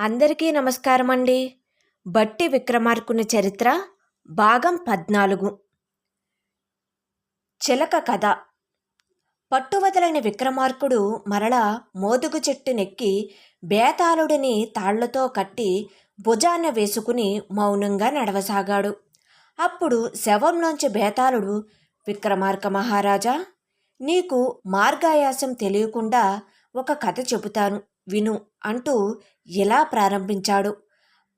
అందరికీ నమస్కారం అండి బట్టి విక్రమార్కుని చరిత్ర భాగం పద్నాలుగు. చిలక కథ. పట్టువదలని విక్రమార్కుడు మరలా మోదుగు చెట్టు నెక్కి బేతాళుడిని తాళ్ళతో కట్టి భుజాన వేసుకుని మౌనంగా నడవసాగాడు. అప్పుడు శవంలోంచి బేతాళుడు విక్రమార్క మహారాజా నీకు మార్గాయాసం తెలియకుండా ఒక కథ చెబుతాను. విను. అంటూ ఇలా ప్రారంభించాడు?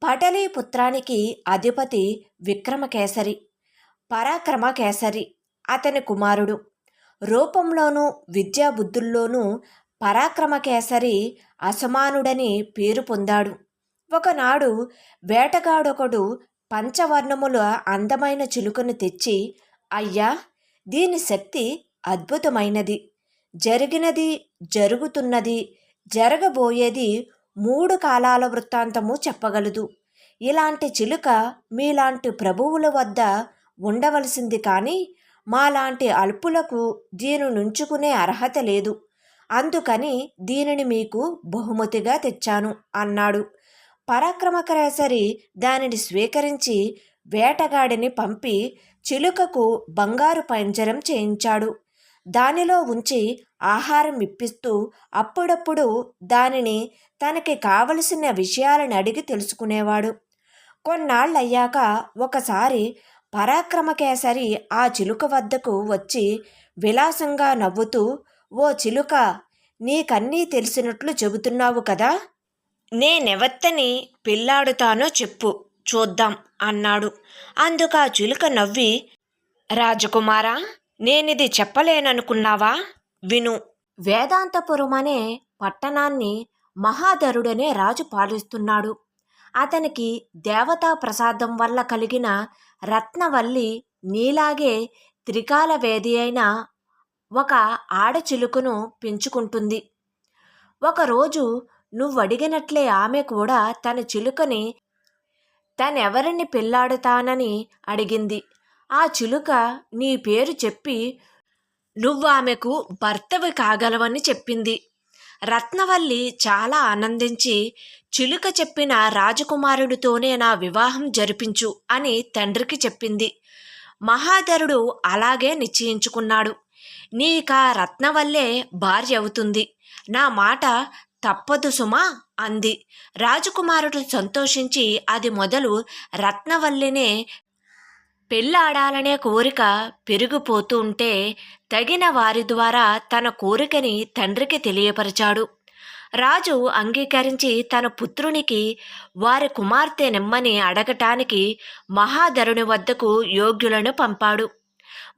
పటలీపుత్రానికి అధిపతి విక్రమకేసరి పరాక్రమకేసరి అతని కుమారుడు. రూపంలోనూ విద్యాబుద్ధుల్లోనూ పరాక్రమకేసరి అసమానుడని పేరు పొందాడు. ఒకనాడు వేటగాడొకడు పంచవర్ణముల అందమైన చిలుకను తెచ్చి అయ్యా దీని శక్తి అద్భుతమైనది. జరిగినది జరుగుతున్నది జరగబోయేది మూడు కాలాల వృత్తాంతము చెప్పగలదు. ఇలాంటి చిలుక మీలాంటి ప్రభువుల వద్ద ఉండవలసింది కానీ మాలాంటి అల్పులకు దీని నుంచుకునే అర్హత లేదు. అందుకని దీనిని మీకు బహుమతిగా తెచ్చాను అన్నాడు. పరాక్రమకరేసరి దానిని స్వీకరించి వేటగాడిని పంపి చిలుకకు బంగారు పంజరం చేయించాడు. దానిలో ఉంచి ఆహారం ఇప్పిస్తూ అప్పుడప్పుడు దానిని తనకి కావలసిన విషయాలను అడిగి తెలుసుకునేవాడు. కొన్నాళ్ళయ్యాక ఒకసారి పరాక్రమకేసరి ఆ చిలుక వద్దకు వచ్చి విలాసంగా నవ్వుతూ ఓ చిలుక నీకన్నీ తెలిసినట్లు చెబుతున్నావు కదా? నేనెవత్తని పిల్లాడుతానో చెప్పు చూద్దాం అన్నాడు. అందుకు ఆ చిలుక నవ్వి రాజకుమారా నేనిది చెప్పలేననుకున్నావా? విను. వేదాంతపురం అనే పట్టణాన్ని మహాధరుడనే రాజు పాలిస్తున్నాడు. అతనికి దేవతా ప్రసాదం వల్ల కలిగిన రత్నవల్లి నీలాగే త్రికాల వేది అయిన ఒక ఆడచిలుకను పెంచుకుంటుంది. ఒకరోజు నువ్వడిగినట్లే ఆమె కూడా తన చిలుకని తనెవరిని పెళ్ళాడుతానని అడిగింది. ఆ చిలుక నీ పేరు చెప్పి నువ్వు ఆమెకు భర్తవి కాగలవని చెప్పింది. రత్నవల్లి చాలా ఆనందించి చిలుక చెప్పిన రాజకుమారుడితోనే నా వివాహం జరిపించు అని తండ్రికి చెప్పింది. మహాధరుడు అలాగే నిశ్చయించుకున్నాడు. నీక రత్నవల్లే భార్య అవుతుంది. నా మాట తప్పదు సుమా అంది. రాజకుమారుడు సంతోషించి అది మొదలు రత్నవల్లినే పెళ్ళాడాలనే కోరిక పెరిగిపోతూ ఉంటే తగిన వారి ద్వారా తన కోరికని తండ్రికి తెలియపరిచాడు. రాజు అంగీకరించి తన పుత్రునికి వారి కుమార్తె నిమ్మని అడగటానికి మహాధరుని వద్దకు యోగ్యులను పంపాడు.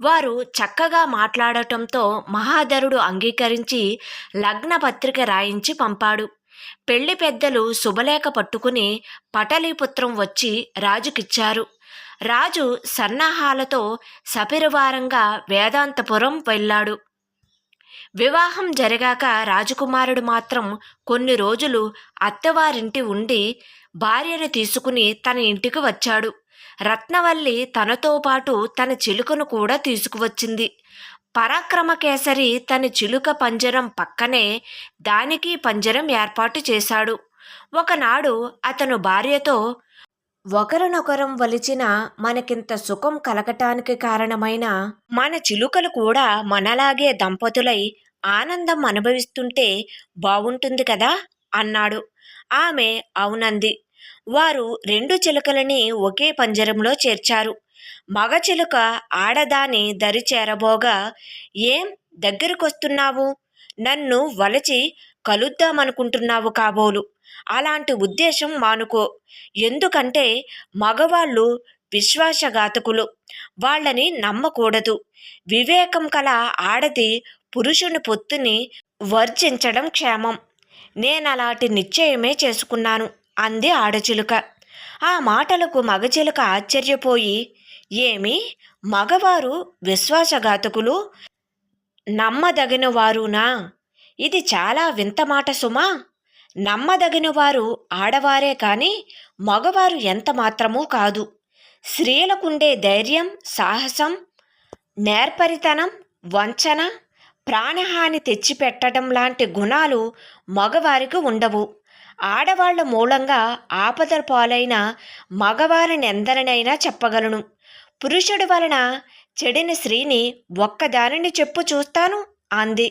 వారు చక్కగా మాట్లాడటంతో మహాధరుడు అంగీకరించి లగ్నపత్రిక రాయించి పంపాడు. పెళ్ళి పెద్దలు శుభలేఖ పట్టుకుని పటలీపుత్రం వచ్చి రాజుకిచ్చారు. రాజు సన్నాహాలతో సపరివారంగా వేదాంతపురం వెళ్ళాడు. వివాహం జరిగాక రాజకుమారుడు మాత్రం కొన్ని రోజులు అత్తవారింటి ఉండి భార్యను తీసుకుని తన ఇంటికి వచ్చాడు. రత్నవల్లి తనతో పాటు తన చిలుకను కూడా తీసుకువచ్చింది. పరాక్రమకేసరి తన చిలుక పంజరం పక్కనే దానికి పంజరం ఏర్పాటు చేశాడు. ఒకనాడు అతను భార్యతో ఒకరినొకరం వలిచిన మనకింత సుఖం కలగటానికి కారణమైన మన చిలుకలు కూడా మనలాగే దంపతులై ఆనందం అనుభవిస్తుంటే బాగుంటుంది కదా అన్నాడు. ఆమె అవునంది. వారు రెండు చిలుకలని ఒకే పంజరంలో చేర్చారు. మగ చిలుక ఆడదాని దరి చేరబోగా ఏం దగ్గరకొస్తున్నావు? నన్ను వలచి కలుద్దామనుకుంటున్నావు కాబోలు. అలాంటి ఉద్దేశం మానుకో. ఎందుకంటే మగవాళ్ళు విశ్వాసఘాతకులు. వాళ్ళని నమ్మకూడదు. వివేకం కల ఆడది పురుషుని పొత్తుని వర్జించడం క్షేమం. నేనలాంటి నిశ్చయమే చేసుకున్నాను అంది ఆడచిలుక. ఆ మాటలకు మగచిలుక ఆశ్చర్యపోయి ఏమి? మగవారు విశ్వాసఘాతకులు? నమ్మదగిన వారునా ఇది చాలా వింత మాట సుమా! నమ్మదగిన వారు ఆడవారే కానీ మగవారు ఎంత మాత్రమూ కాదు. స్త్రీలకుండే ధైర్యం సాహసం నేర్పరితనం వంచన ప్రాణహాని తెచ్చిపెట్టడం లాంటి గుణాలు మగవారికి ఉండవు. ఆడవాళ్ళ మూలంగా ఆపదల పాలైన మగవారిని ఎందరినైనా చెప్పగలను. పురుషుడి వలన చెడిన స్త్రీని ఒక్కదానిని చెప్పు చూస్తాను అంది.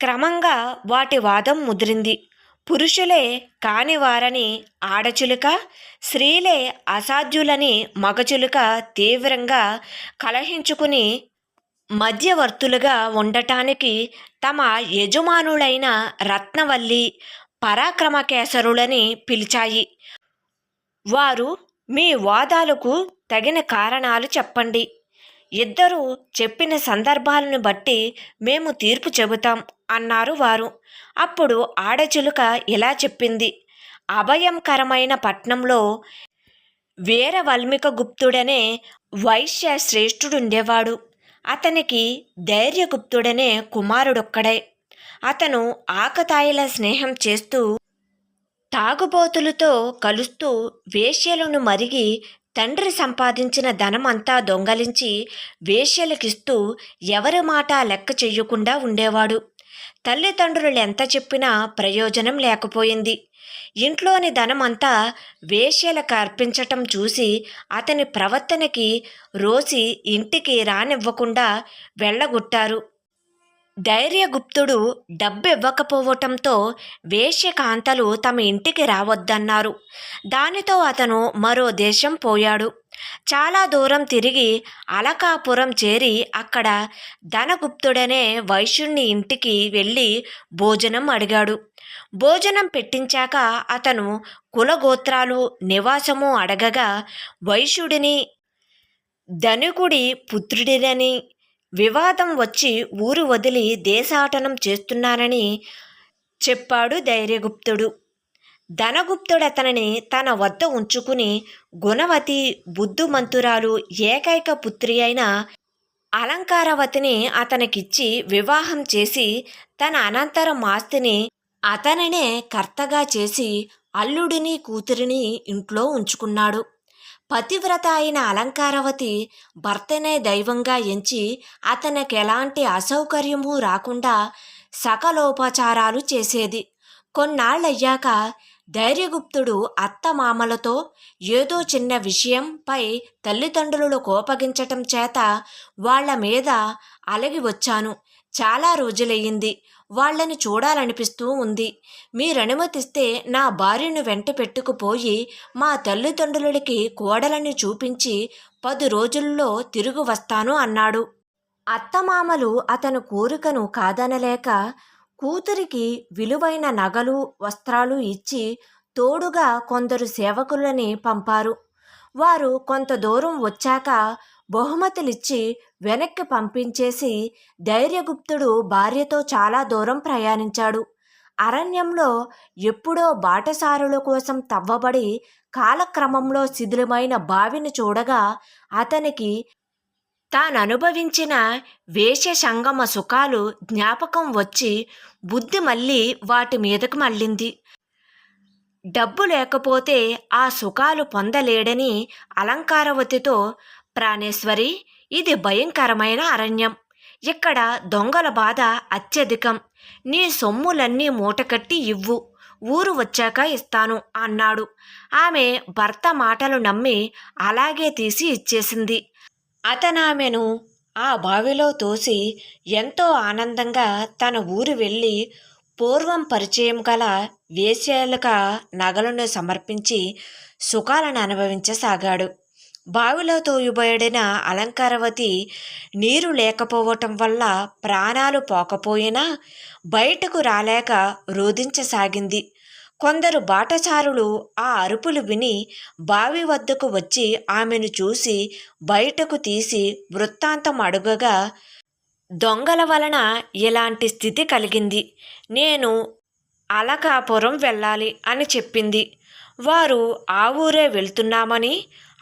క్రమంగా వాటి వాదం ముదిరింది. పురుషులే కానివారని ఆడచులుక స్త్రీలే అసాధ్యులని మగచులుక తీవ్రంగా కలహించుకుని మధ్యవర్తులుగా ఉండటానికి తమ యజమానులైన రత్నవల్లి పరాక్రమకేసరులని పిలిచాయి. వారు మీ వాదాలకు తగిన కారణాలు చెప్పండి. ఇద్దరు చెప్పిన సందర్భాలను బట్టి మేము తీర్పు చెబుతాం అన్నారు వారు. అప్పుడు ఆడచిలుక ఇలా చెప్పింది. అభయంకరమైన పట్నంలో వీరవల్మిక గుప్తుడనే వైశ్య శ్రేష్ఠుడుండేవాడు అతనికి ధైర్యగుప్తుడనే కుమారుడొక్కడే. అతను ఆకతాయిల స్నేహం చేస్తూ తాగుబోతులతో కలుస్తూ వేశ్యలను మరిగి తండ్రి సంపాదించిన ధనమంతా దొంగలించి వేశ్యలకిస్తూ ఎవరి మాట లెక్క చెయ్యకుండా ఉండేవాడు. తల్లిదండ్రులు ఎంత చెప్పినా ప్రయోజనం లేకపోయింది. ఇంట్లోని ధనమంతా వేశ్యలకు అర్పించటం చూసి అతని ప్రవర్తనకి రోసి ఇంటికి రానివ్వకుండా వెళ్ళగొట్టారు. ధైర్యగుప్తుడు డబ్బు ఇవ్వకపోవటంతో వేశ్యకాంతలు తమ ఇంటికి రావద్దన్నారు. దానితో అతను మరో దేశం పోయాడు. చాలా దూరం తిరిగి అలకాపురం చేరి అక్కడ ధనగుప్తుడనే వైశ్యుణ్ణి ఇంటికి వెళ్ళి భోజనం అడిగాడు. భోజనం పెట్టించాక అతను కులగోత్రాలు నివాసము అడగగా వైశ్యుడిని ధనికుడి పుత్రుడినని వివాదం వచ్చి ఊరు వదిలి దేశాటనం చేస్తున్నానని చెప్పాడు ధైర్యగుప్తుడు. ధనగుప్తుడు అతనిని తన వద్ద ఉంచుకుని గుణవతి బుద్ధుమంతురాలు ఏకైక పుత్రి అయిన అలంకారవతిని అతనికిచ్చి వివాహం చేసి తన అనంతరం ఆస్తిని అతనినే కర్తగా చేసి అల్లుడిని కూతురిని ఇంట్లో ఉంచుకున్నాడు. పతివ్రత అయిన అలంకారవతి భర్తనే దైవంగా ఎంచి అతనికి ఎలాంటి అసౌకర్యము రాకుండా సకలోపచారాలు చేసేది. కొన్నాళ్ళయ్యాక ధైర్యగుప్తుడు అత్తమామలతో ఏదో చిన్న విషయంపై తల్లిదండ్రులు కోపగించటం చేత వాళ్ళ మీద అలగి వచ్చాను. చాలా రోజులయ్యింది. వాళ్ళని చూడాలనిపిస్తూ ఉంది. మీరనుమతిస్తే నా భార్యను వెంట పెట్టుకుపోయి మా తల్లిదండ్రులకి కోడలని చూపించి పది రోజుల్లో తిరిగి వస్తాను అన్నాడు. అత్తమామలు అతను కోరికను కాదనలేక కూతురికి విలువైన నగలు వస్త్రాలు ఇచ్చి తోడుగా కొందరు సేవకులని పంపారు. వారు కొంత దూరం వచ్చాక బహుమతులిచ్చి వెనక్కి పంపించేసి ధైర్యగుప్తుడు భార్యతో చాలా దూరం ప్రయాణించాడు. అరణ్యంలో ఎప్పుడో బాటసారుల కోసం తవ్వబడి కాలక్రమంలో శిథిలమైన బావిని చూడగా అతనికి తాననుభవించిన వేష సంగమ సుఖాలు జ్ఞాపకం వచ్చి బుద్ధి మళ్ళీ వాటి మీదకు మళ్ళింది. డబ్బు లేకపోతే ఆ సుఖాలు పొందలేడని అలంకారవతితో ప్రాణేశ్వరి ఇది భయంకరమైన అరణ్యం. ఇక్కడ దొంగల బాధ అత్యధికం. నీ సొమ్ములన్నీ మూటకట్టి ఇవ్వు. ఊరు వచ్చాక ఇస్తాను అన్నాడు. ఆమె భర్త మాటలు నమ్మి అలాగే తీసి ఇచ్చేసింది. అతనామెను ఆ బావిలో తోసి ఎంతో ఆనందంగా తన ఊరు వెళ్ళి పూర్వం పరిచయం గల వేశ్యలుగా నగలను సమర్పించి సుఖాలను అనుభవించసాగాడు. బావిలో తోయబడిన అలంకారవతి నీరు లేకపోవటం వల్ల ప్రాణాలు పోకపోయినా బయటకు రాలేక రోధించసాగింది. కొందరు బాటసారులు ఆ అరుపులు విని బావి వద్దకు వచ్చి ఆమెను చూసి బయటకు తీసి వృత్తాంతం అడుగగా దొంగల వలన ఇలాంటి స్థితి కలిగింది. నేను అలకాపురం వెళ్ళాలి అని చెప్పింది. వారు ఆ ఊరే వెళ్తున్నామని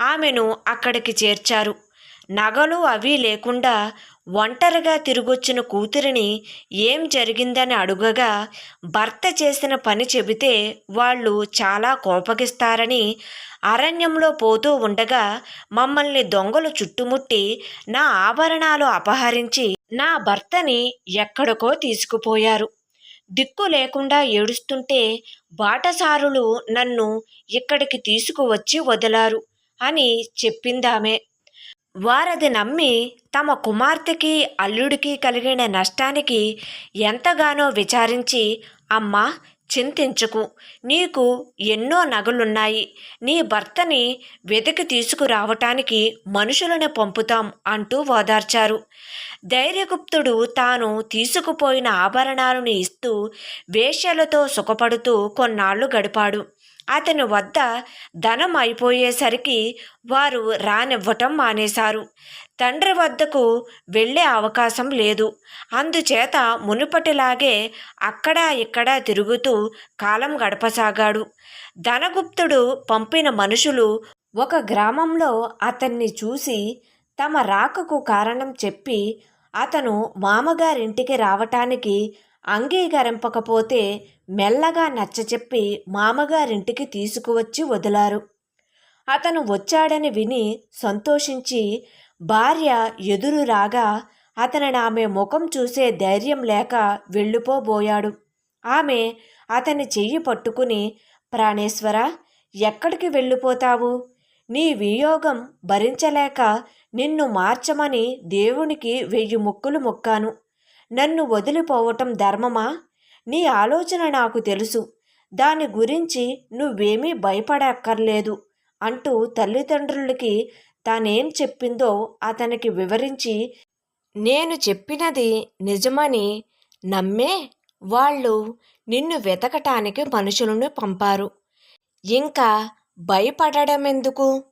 ఆమెను అక్కడికి చేర్చారు. నగలు అవి లేకుండా ఒంటరిగా తిరిగొచ్చిన కూతురిని ఏం జరిగిందని అడుగగా భర్త చేసిన పని చెబితే వాళ్ళు చాలా కోపగిస్తారని అరణ్యంలో పోతూ ఉండగా మమ్మల్ని దొంగలు చుట్టుముట్టి నా ఆభరణాలు అపహరించి నా భర్తని ఎక్కడికో తీసుకుపోయారు. దిక్కు లేకుండా ఏడుస్తుంటే బాటసారులు నన్ను ఇక్కడికి తీసుకువచ్చి వదిలారు అని చెప్పిందామే. వారది నమ్మి తమ కుమార్తెకి అల్లుడికి కలిగిన నష్టానికి ఎంతగానో విచారించి అమ్మా చింతించుకు. నీకు ఎన్నో నగలున్నాయి. నీ భర్తని వెతికి తీసుకురావటానికి మనుషులను పంపుతాం అంటూ ఓదార్చారు. ధైర్యగుప్తుడు తాను తీసుకుపోయిన ఆభరణాలను ఇస్తూ వేష్యలతో సుఖపడుతూ కొన్నాళ్ళు గడిపాడు. అతని వద్ద ధనం అయిపోయేసరికి వారు రానివ్వటం మానేశారు. తండ్రి వద్దకు వెళ్ళే అవకాశం లేదు. అందుచేత మునుపటిలాగే అక్కడా ఇక్కడా తిరుగుతూ కాలం గడపసాగాడు. ధనగుప్తుడు పంపిన మనుషులు ఒక గ్రామంలో అతన్ని చూసి తమ రాకకు కారణం చెప్పి అతను మామగారింటికి రావటానికి అంగీకరింపకపోతే మెల్లగా నచ్చచెప్పి మామగారింటికి తీసుకువచ్చి వదిలారు. అతను వచ్చాడని విని సంతోషించి భార్య ఎదురు రాగా అతనిని ఆమె ముఖం చూసే ధైర్యం లేక వెళ్ళిపోబోయాడు. ఆమె అతని చెయ్యి పట్టుకుని ప్రాణేశ్వర ఎక్కడికి వెళ్ళిపోతావు? నీ వియోగం భరించలేక నిన్ను మార్చమని దేవునికి వెయ్యి ముక్కులు మొక్కాను. నన్ను వదిలిపోవటం ధర్మమా? నీ ఆలోచన నాకు తెలుసు. దాని గురించి నువ్వేమీ భయపడక్కర్లేదు అంటూ తల్లిదండ్రులకి తానేం చెప్పిందో అతనికి వివరించి నేను చెప్పినది నిజమని నమ్మే వాళ్ళు నిన్ను వెతకటానికి మనుషులను పంపారు. ఇంకా భయపడడమెందుకు?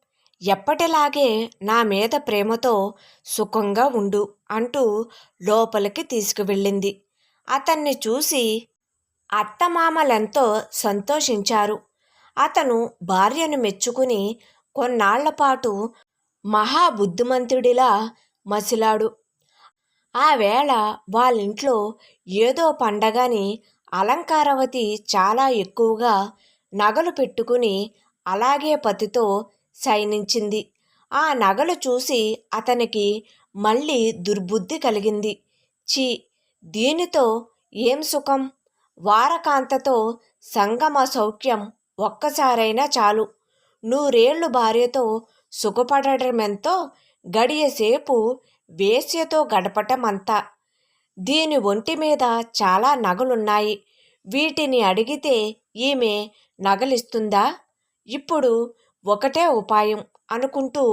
ఎప్పటిలాగే నా మీద ప్రేమతో సుఖంగా ఉండు. అంటూ లోపలికి తీసుకువెళ్ళింది. అతన్ని చూసి అత్తమామలెంతో సంతోషించారు. అతను భార్యను మెచ్చుకుని కొన్నాళ్ళపాటు మహాబుద్ధిమంతుడిలా మసిలాడు. ఆ వేళ వాళ్ళింట్లో ఏదో పండగని అలంకారవతి చాలా ఎక్కువగా నగలు పెట్టుకుని అలాగే పతితో శయనించింది. ఆ నగలు చూసి అతనికి మళ్ళీ దుర్బుద్ధి కలిగింది. చి దీనితో ఏం సుఖం? వారకాంతతో సంగమ సౌఖ్యం ఒక్కసారైనా చాలు. నూరేళ్ళు భార్యతో సుఖపడటమెంతో గడియసేపు వేశ్యతో గడపటమంతా. దీని ఒంటి మీద చాలా నగలున్నాయి. వీటిని అడిగితే ఈమె నగలిస్తుందా? ఇప్పుడు ఒకటే ఉపాయం అనుకుంటూ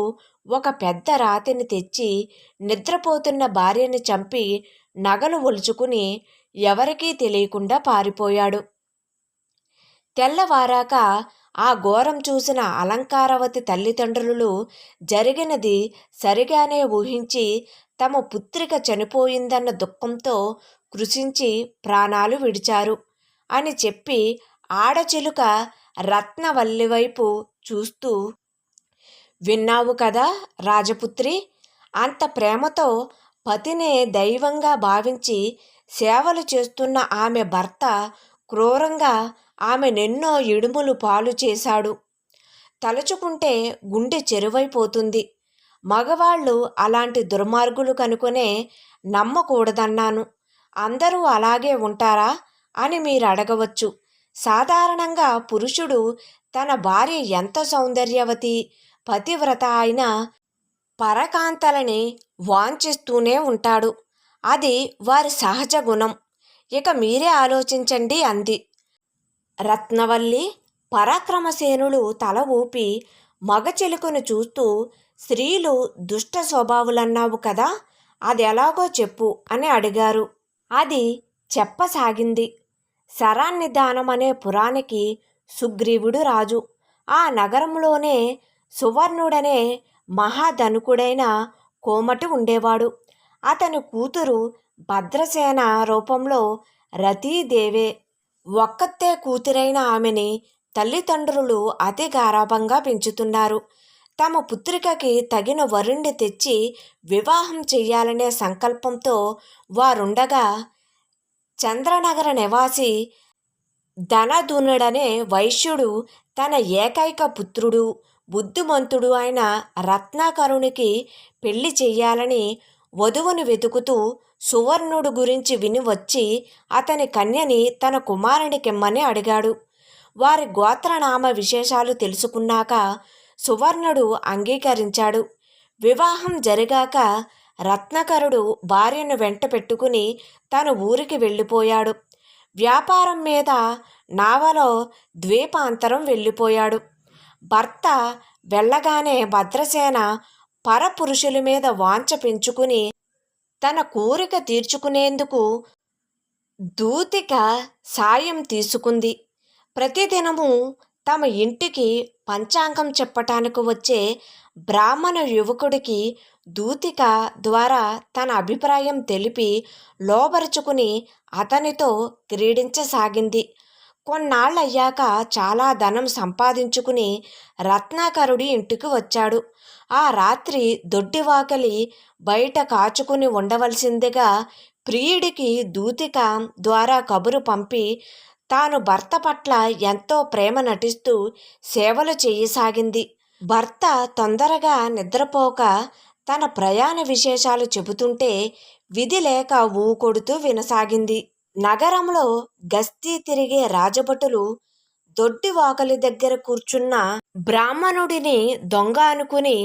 ఒక పెద్ద రాతిని తెచ్చి నిద్రపోతున్న భార్యని చంపి నగలు ఒలుచుకుని ఎవరికీ తెలియకుండా పారిపోయాడు. తెల్లవారాక ఆ ఘోరం చూసిన అలంకారవతి తల్లిదండ్రులు జరిగినది సరిగానే ఊహించి తమ పుత్రిక చనిపోయిందన్న దుఃఖంతో కృషించి ప్రాణాలు విడిచారు అని చెప్పి ఆడచిలుక రత్నవల్లి వైపు చూస్తూ విన్నావు కదా రాజపుత్రి? అంత ప్రేమతో పతినే దైవంగా భావించి సేవలు చేస్తున్న ఆమె భర్త క్రూరంగా ఆమెనెన్నో ఇడుములు పాలు చేశాడు. తలుచుకుంటే గుండె చెరువైపోతుంది. మగవాళ్ళు అలాంటి దుర్మార్గులు కనుకొనే నమ్మకూడదన్నాను. అందరూ అలాగే ఉంటారా అని మీరు అడగవచ్చు సాధారణంగా పురుషుడు తన భార్య ఎంత సౌందర్యవతి పతివ్రత అయిన పరకాంతలని వాంఛిస్తూనే ఉంటాడు. అది వారి సహజ గుణం. ఇక మీరే ఆలోచించండి అంది. రత్నవల్లి పరాక్రమసేనులు తల ఊపి మగ చిలుకను చూస్తూ స్త్రీలు దుష్ట స్వభావులన్నావు కదా అది ఎలాగో చెప్పు అని అడిగారు. అది చెప్పసాగింది. శరాన్ని అనే పురానికి సుగ్రీవుడు రాజు. ఆ నగరంలోనే సువర్ణుడనే మహాధనుకుడైన కోమటి ఉండేవాడు. అతని కూతురు భద్రసేన రూపంలో రతీదేవే. ఒక్కతే కూతురైన ఆమెని తల్లిదండ్రులు అతి గారాభంగా పెంచుతున్నారు. తమ పుత్రికకి తగిన వరుణ్ణి తెచ్చి వివాహం చెయ్యాలనే సంకల్పంతో వారుండగా చంద్రనగర నివాసి ధనధునుడనే వైశ్యుడు తన ఏకైక పుత్రుడు. బుద్ధిమంతుడు అయిన రత్నాకరునికి పెళ్ళి చెయ్యాలని వధువును వెతుకుతూ సువర్ణుడు గురించి విని వచ్చి అతని కన్యని తన కుమారునికిమ్మని అడిగాడు. వారి గోత్రనామ విశేషాలు తెలుసుకున్నాక సువర్ణుడు అంగీకరించాడు. వివాహం జరిగాక రత్నకరుడు భార్యను వెంట పెట్టుకుని తన ఊరికి వెళ్ళిపోయాడు. వ్యాపారం మీద నావలో ద్వీపాంతరం వెళ్ళిపోయాడు. భర్త వెళ్ళగానే భద్రసేన పరపురుషుల మీద వాంఛ పెంచుకుని తన కోరిక తీర్చుకునేందుకు దూతిక సాయం తీసుకుంది. ప్రతిదినము తమ ఇంటికి పంచాంగం చెప్పటానికి వచ్చే బ్రాహ్మణ యువకుడికి దూతిక ద్వారా తన అభిప్రాయం తెలిపి లోబరుచుకుని అతనితో క్రీడించసాగింది. కొన్నాళ్ళయ్యాక చాలా ధనం సంపాదించుకుని రత్నాకరుడి ఇంటికి వచ్చాడు. ఆ రాత్రి దొడ్డివాకలి బయట కాచుకుని ఉండవలసిందిగా ప్రియుడికి దూతిక ద్వారా కబురు పంపి తాను భర్త పట్ల ఎంతో ప్రేమ నటిస్తూ సేవలు చేయసాగింది. భర్త తొందరగా నిద్రపోక తన ప్రయాణ విశేషాలు చెబుతుంటే విధి లేక ఊకొడుతూ వినసాగింది. నగరంలో గస్తీ తిరిగే రాజభటులు దొడ్డి వాకలి దగ్గర కూర్చున్న బ్రాహ్మణుడిని దొంగ అనుకుని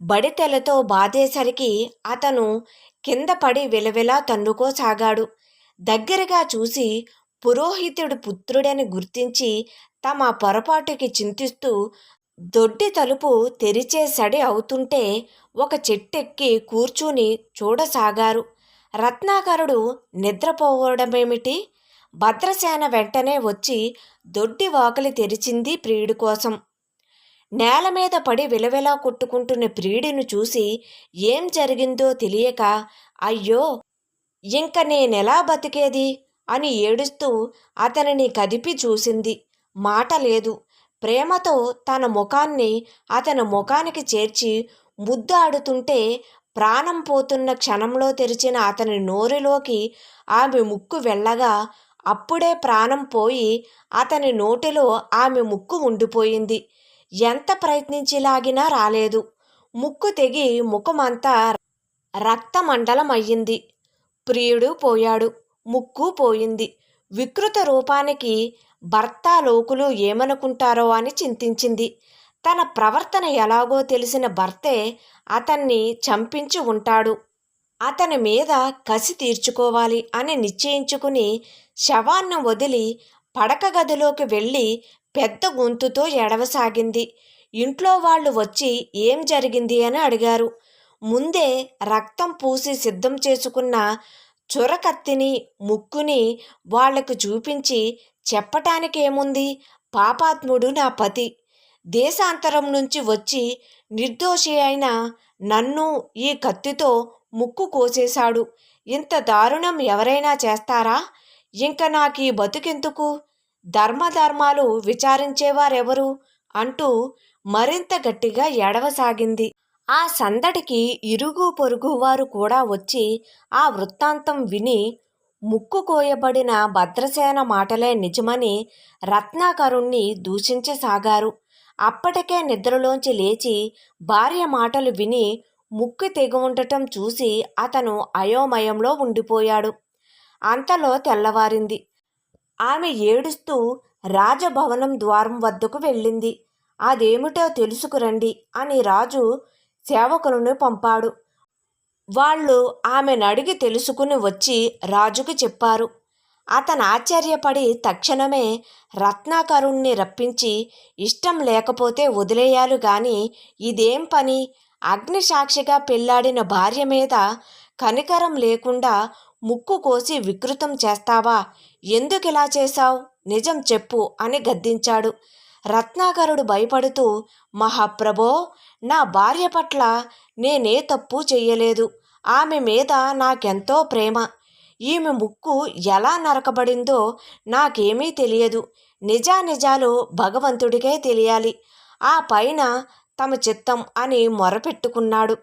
బడితెలతో బాధేసరికి అతను కింద పడి విలవిలా తన్నుకోసాగాడు. దగ్గరగా చూసి పురోహితుడి పుత్రుడని గుర్తించి తమ పొరపాటుకి చింతిస్తూ దొడ్డి తలుపు తెరిచే సడి అవుతుంటే ఒక చెట్టెక్కి కూర్చుని చూడసాగారు. రత్నాకరుడు నిద్రపోవడమేమిటి? భద్రసేన వెంటనే వచ్చి దొడ్డి వాకిలి తెరిచింది ప్రియుడి కోసం. నేల మీద పడి విలవిలా కొట్టుకుంటున్న ప్రియుడిని చూసి ఏం జరిగిందో తెలియక అయ్యో ఇంక నేనెలా బతికేది? అని ఏడుస్తూ అతనిని కదిపి చూసింది. మాట లేదు. ప్రేమతో తన ముఖాన్ని అతని ముఖానికి చేర్చి ముద్దాడుతుంటే ప్రాణం పోతున్న క్షణంలో తెరిచిన అతని నోరులోకి ఆమె ముక్కు వెళ్ళగా అప్పుడే ప్రాణం పోయి అతని నోటిలో ఆమె ముక్కు ఉండిపోయింది. ఎంత ప్రయత్నించి లాగినా రాలేదు. ముక్కు తెగి ముఖమంతా రక్తమండలం అయ్యింది ప్రియుడు పోయాడు. ముక్కు పోయింది. వికృత రూపానికి భర్త లోకులు ఏమనుకుంటారో అని చింతించింది. తన ప్రవర్తన ఎలాగో తెలిసిన భర్తే అతన్ని చంపించి ఉంటాడు. అతని మీద కసి తీర్చుకోవాలి అని నిశ్చయించుకుని శవాన్ని వదిలి పడక గదిలోకి వెళ్ళి పెద్ద గొంతుతో ఎడవసాగింది ఇంట్లో వాళ్ళు వచ్చి ఏం జరిగింది అని అడిగారు. ముందే రక్తం పూసి సిద్ధం చేసుకున్న చురకత్తిని ముక్కుని వాళ్ళకు చూపించి చెప్పటానికేముంది? పాపాత్ముడు నా పతి. దేశాంతరం నుంచి వచ్చి నిర్దోషి అయిన నన్ను ఈ కత్తితో ముక్కు కోసేశాడు. ఇంత దారుణం ఎవరైనా చేస్తారా? ఇంక నాకు ఈ బతుకెందుకు? ధర్మధర్మాలు విచారించేవారెవరు? అంటూ మరింత గట్టిగా ఎడవసాగింది ఆ సందడికి ఇరుగు పొరుగు వారు కూడా వచ్చి ఆ వృత్తాంతం విని ముక్కు కోయబడిన భద్రసేన మాటలే నిజమని రత్నాకరుణ్ణి దూషించసాగారు. అప్పటికే నిద్రలోంచి లేచి భార్య మాటలు విని ముక్కు తెగి ఉండటం చూసి అతను అయోమయంలో ఉండిపోయాడు. అంతలో తెల్లవారింది. ఆమె ఏడుస్తూ రాజభవనం ద్వారం వద్దకు వెళ్ళింది. అదేమిటో తెలుసుకురండి అని రాజు సేవకులను పంపాడు. వాళ్ళు ఆమెను అడిగి తెలుసుకుని వచ్చి రాజుకు చెప్పారు. అతను ఆశ్చర్యపడి తక్షణమే రత్నాకరుణ్ణి రప్పించి ఇష్టం లేకపోతే వదిలేయాలు గాని ఇదేం పని? అగ్నిసాక్షిగా పెళ్ళాడిన భార్య మీద కనికరం లేకుండా ముక్కు కోసి వికృతం చేస్తావా? ఎందుకు ఇలా చేశావు? నిజం చెప్పు అని గద్దించాడు. రత్నాకరుడు భయపడుతూ మహాప్రభో నా భార్య పట్ల నేనే తప్పు చెయ్యలేదు. ఆమె మీద నాకెంతో ప్రేమ. ఈమె ముక్కు ఎలా నరకబడిందో నాకేమీ తెలియదు. నిజానిజాలు భగవంతుడికే తెలియాలి. ఆ పైన తమ చిత్తం అని మొరపెట్టుకున్నాడు.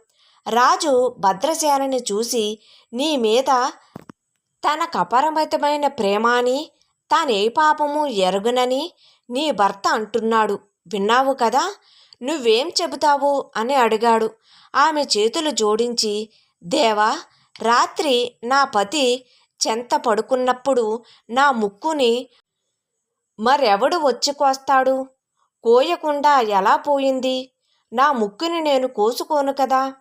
రాజు భద్రసేనని చూసి నీ మీద తన కపరమితమైన ప్రేమాని తానే పాపము ఎరుగునని నీ భర్త అంటున్నాడు. విన్నావు కదా? నువ్వేం చెబుతావు? అని అడిగాడు. ఆమె చేతులు జోడించి దేవా రాత్రి నా పతి చెంత పడుకున్నప్పుడు నా ముక్కుని మరెవడు వచ్చి కోస్తాడు? కోయకుండా ఎలా పోయింది? నా ముక్కుని నేను కోసుకోను కదా?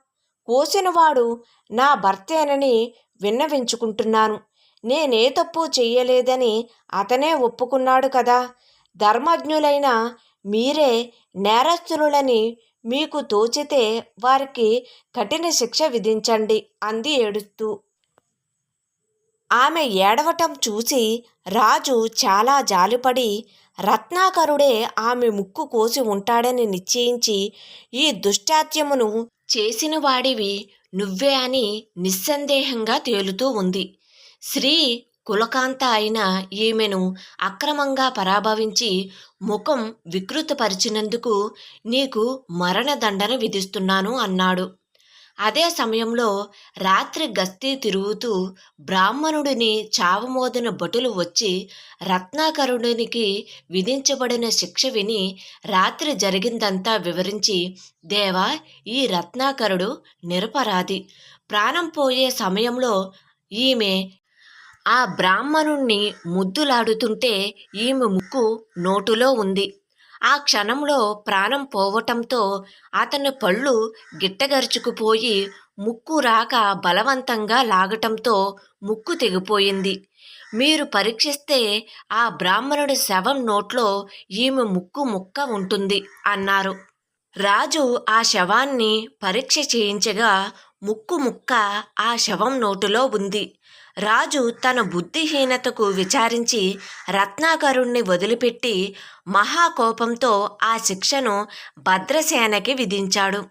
కోసినవాడు నా భర్తేనని విన్నవించుకుంటున్నాను. నేనే తప్పు చెయ్యలేదని అతనే ఒప్పుకున్నాడు కదా? ధర్మజ్ఞులైన మీరే నేరస్తులని మీకు తోచితే వారికి కఠిన శిక్ష విధించండి అంది ఏడుస్తూ. ఆమె ఏడవటం చూసి రాజు చాలా జాలిపడి రత్నాకరుడే ఆమె ముక్కు కోసి ఉంటాడని నిశ్చయించి ఈ దుష్టాత్యమును చేసిన వాడివి నువ్వే అని నిస్సందేహంగా తేలుతూ ఉంది. శ్రీ కులకాంత అయిన ఈమెను అక్రమంగా పరాభవించి ముఖం వికృతపరిచినందుకు నీకు మరణదండన విధిస్తున్నాను అన్నాడు. అదే సమయంలో రాత్రి గస్తీ తిరుగుతూ బ్రాహ్మణుడిని చావమోదిన భటులు వచ్చి రత్నాకరుడినికి విధించబడిన శిక్ష విని రాత్రి జరిగిందంతా వివరించి దేవా ఈ రత్నాకరుడు నిరపరాధి. ప్రాణం పోయే సమయంలో ఈమె ఆ బ్రాహ్మణుణ్ణి ముద్దులాడుతుంటే ఈమె ముక్కు నోటులో ఉంది. ఆ క్షణంలో ప్రాణం పోవటంతో అతని పళ్ళు గిట్టగరుచుకుపోయి ముక్కు రాక బలవంతంగా లాగటంతో ముక్కు తెగిపోయింది. మీరు పరీక్షిస్తే ఆ బ్రాహ్మణుడి శవం నోట్లో ఈమె ముక్కు ముక్క ఉంటుంది అన్నారు. రాజు ఆ శవాన్ని పరీక్ష చేయించగా ముక్కు ముక్క ఆ శవం నోటులో ఉంది. రాజు తన బుద్ధిహీనతకు విచారించి రత్నాకరుణ్ణి వదిలిపెట్టి మహాకోపంతో ఆ శిక్షను భద్రసేనకి విధించాడు.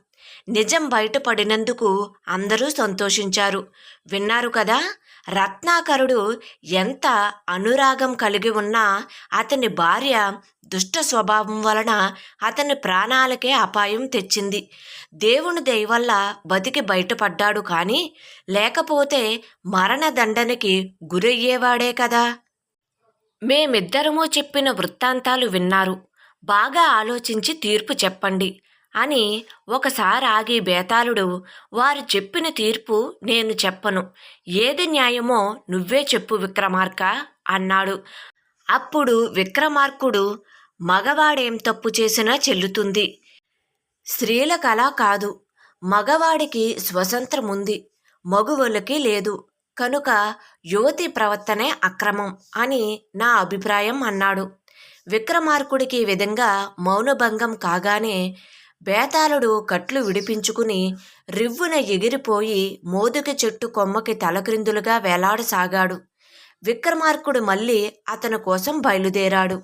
నిజం బయటపడినందుకు అందరూ సంతోషించారు. విన్నారు కదా? రత్నాకరుడు ఎంత అనురాగం కలిగి ఉన్నా అతని భార్య దుష్ట స్వభావం వలన అతని ప్రాణాలకే అపాయం తెచ్చింది. దేవుని దయవల్ల బతికి బయటపడ్డాడు కానీ లేకపోతే మరణదండనకి గురయ్యేవాడే కదా. మేమిద్దరము చెప్పిన వృత్తాంతాలు విన్నారు. బాగా ఆలోచించి తీర్పు చెప్పండి. అని ఒకసారి ఆగి బేతాళుడు వారు చెప్పిన తీర్పు నేను చెప్పను. ఏది న్యాయమో నువ్వే చెప్పు విక్రమార్క అన్నాడు. అప్పుడు విక్రమార్కుడు మగవాడేం తప్పు చేసినా చెల్లుతుంది. స్త్రీల కళ కాదు. మగవాడికి స్వతంత్రం ఉంది. మగువులకి లేదు. కనుక యువతి ప్రవర్తనే అక్రమం అని నా అభిప్రాయం అన్నాడు. విక్రమార్కుడికి ఈ విధంగా మౌనభంగం కాగానే బేతాళుడు కట్లు విడిపించుకుని రివ్వున ఎగిరిపోయి మోదుక చెట్టు కొమ్మకి తలక్రిందులుగా వేలాడసాగాడు. విక్రమార్కుడు మళ్ళీ అతని కోసం బయలుదేరాడు.